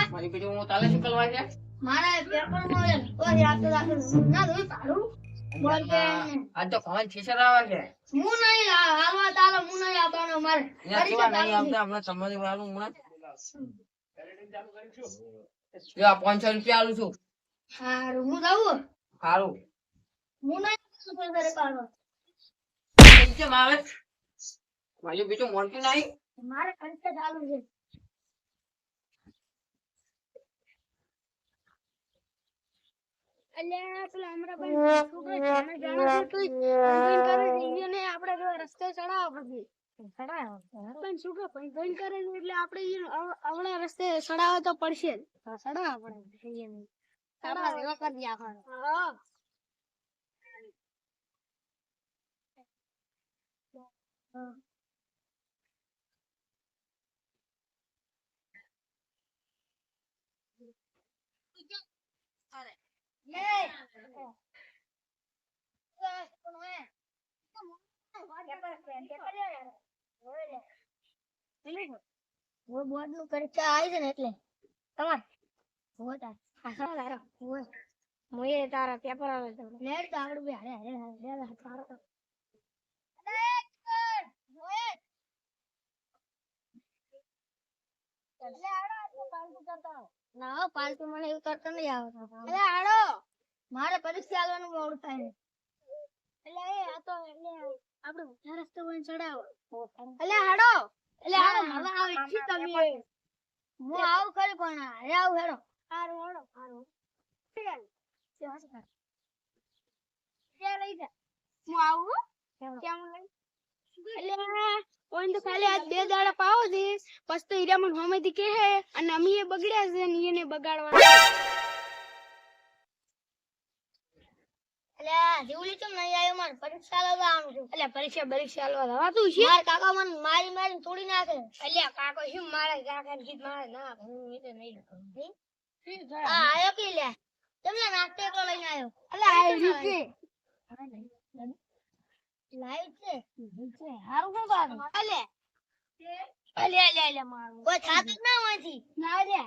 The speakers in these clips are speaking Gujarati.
મારી મારા પેપરમાં ઓલે આપતો ના ધોઈ પાડું. બોલ તો ફોન ફીસર આવે છે. હું નહીં હાલવા તાલે હું નહીં આપવાનો મારે. અહીંયા નહીં આવતા? હમણાં તમારી વાળું હમણાં જો આ પાંચસો રૂપિયા આલું છું. હું? સારું હું નહીં આપવાનો ઘરે પાડવા. કેમ આવે મારું બીજું મોનતું નહીં. મારે પરીક્ષા ચાલુ છે. અલ્યા પેલા હમણાં ભાઈ છોકરો જાણે જાણે છે તોય ભઈન કરે છે. ઈયોને આપણે જો રસ્તે ચડાવવા પછી. પણ છોકરો ભઈન ભઈન કરે ને એટલે આપણે ઈયોને અવ- અવળા રસ્તે ચડાવવા તો પડશે જ. ચડાવવા પડે ઈયોને. ચડાવવા. હા. હા. બોર્ડ આવી છે ને એટલે તમાર હોય તાર તારો મોયે તારા પેપર આવે તો લે તારો તો ના હો, પાલતુ મને એવું કરતો નહીં આવડતું. એટલે હાડો મારે પરીક્ષા આવવાનું મોડું થાય. એટલે એ આ તો એટલે આપણે ઊંચા રસ્તે વળીને ચડાવો. એટલે હાડો એટલે હાડો હવે આવે છે તમે. હું આવું ખરી પણ હારે આવું હેડો. હારું હાડો હારું. લઈ જા? હું આવું? કેમ? લઈ? એટલે ઓન તો ખાલી આજ બે દાડા પાવો દે પછી તો હીરામણ હોમેથી હે અને અમે એ બગડ્યા છે ને એને બગાડવા એટલે જીવલી કેમ નહીં આવ્યો મારે પરીક્ષા લેવા આવવાનું છું. એટલે પરીક્ષા પરીક્ષા લેવા જવાતું છે? મારા કાકા મને મારી મારી તોડી નાખે. એટલે કાકો શું મારે કાકા ગીત મારે ના હું એ નહીં નહીં હા? આયો કે લે તમને નાસ્તો એકલો લઈને આવ્યો એટલે આયો છે? લાઈવ છે. છે હારું કે બારું અલે અલે અલે અલે મારું. કોઈ જ ના હોયથી ના લે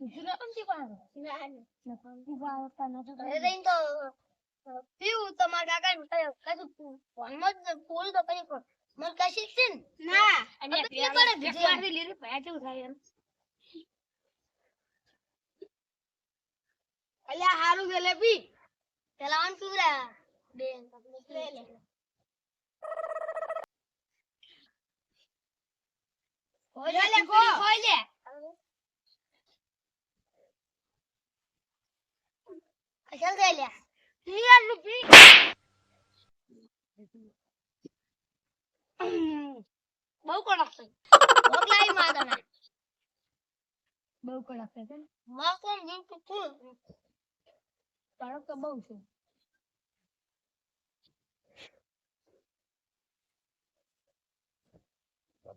બીજું નથી પાડો ના લે નથી પાડો તા નથી અરે રહીને તો પીવું તો મારા કાકા કશું ફોનમાં જ ફૂલ તો કઈ પણ. મન કશી છે ના? અને પેપર મારી લીધી ભયા થાય એમ. અલ્યા હારું ગેલે પી. પેલા ઓન પીવરા બેન તકલીફ લે બહુ કડક છે ઓકલાઈ માદના બહુ કડક છે કે? માં કોમ જીવ તો બહુ છે.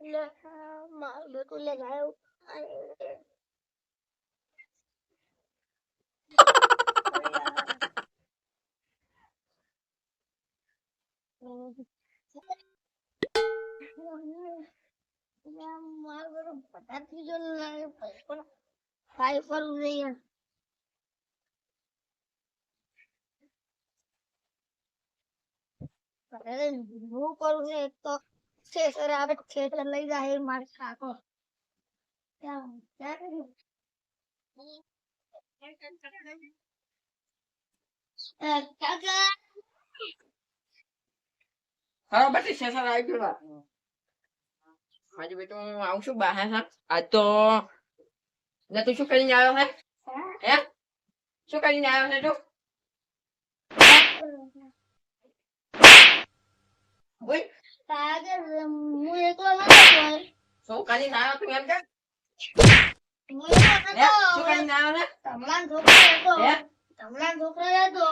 એટલે મારું લે જાય મારું બેટું પચાસ જો પણ ફાઈવ કરવું જોઈએ અરે હું કરું છે એક તો છે સર આવે છે એટલે લઈ જાય એ મારે કાકો ત્યાં ત્યાં કર્યું કાકા હા બસ શેષા આવી ગયો મારી બેટો હું આવું છું બહાર હા આજ તો ને તું શું કરીને આવ્યો હે હે શું કરીને આવ્યો છે તું બોલ કાકા હું એકલો નતો બોલ શું કરીને આવ્યો તું એમ કે હું એકલો હે શું નતો કરીને આવ્યો છે તમલાન છોકરો હતો હે તમલાન છોકરો હતો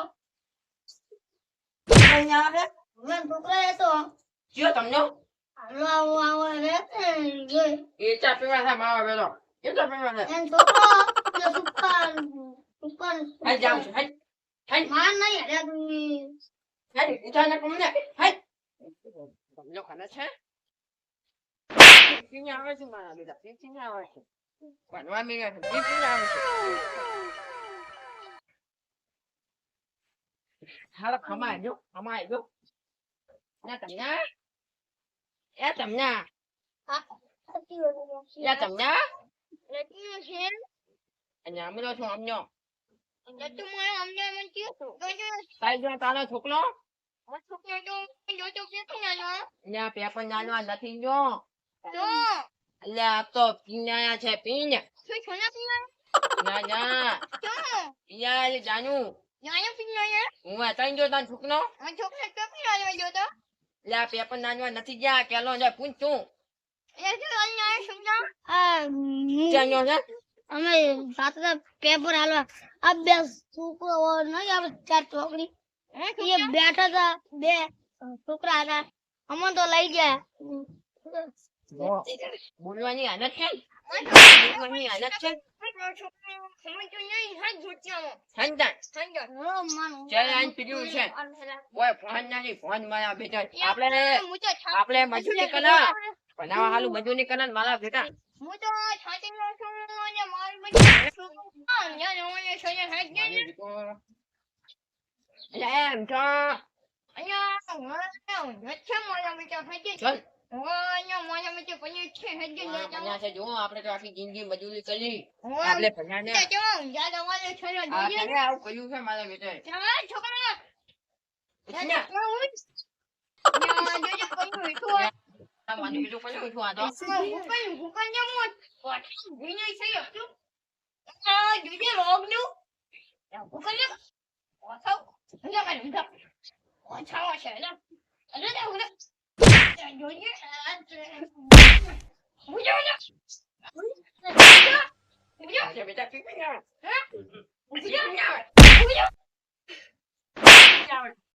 શું કરીને આવ્યો છે તમલાન છોકરો હતો કયો તમને હાલો આવો આવો રે જોઈ એ ચા પીવા છે માવા બેલો એ ચા પીવા છે એમ છોકરો તે સુપર સુપર હાલ જાઉં છું હાલ હાલ માર નહીં હરે તું હાલ ઈચ્છા ના કમને હાલ તમને ખાને છે પીને આવે છે મારા બેટા પીને આવે છે ભણવા મેળ્યા છે પીને આવે છે હાલો ખમાય જો ખમાય જો ના તમને એ તમને એ તમને લટનું છે અને અમરો છું અમનો તારી છોકરો પેપર નાનો નથી જો એટલે આ તો પીનાયા છે પીન ના ના એટલે જાનું હું તઈ જો તારો છોકરો છોકરો આ પેપર નાનવા નથી ગયા કેલો છે પૂછતું એ શું અન્યાય સમજા આ ક્યાં ગયો છે? અમે સાથે પેપર હાલવા. આ બે છોકરો નહીં આપણે ચાર છોકરી. એ બેઠા હતા બે છોકરા હતા. અમને તો લઈ ગયા. બોલવાની આદત છે? છે બેટા આપણે આપણે મજૂરી કરા બનાવવા હાલું મજૂરી કરા મારા બેટા હું તો છાતી નો છું અને મારું બધું એમ છો અહીંયા હું છે મારા બેટા છે જો આપણે તો આખી જિંદગી મજૂરી કરી. આપણે ભણ્યા ને જા તમારે છે ને જોઈએ. આવું કર્યું છે મારા બેટા ચાલ છોકરા. ઉઠ્યા. આ મારી બેટો કોને ઉઠું આ તો આજે બેટા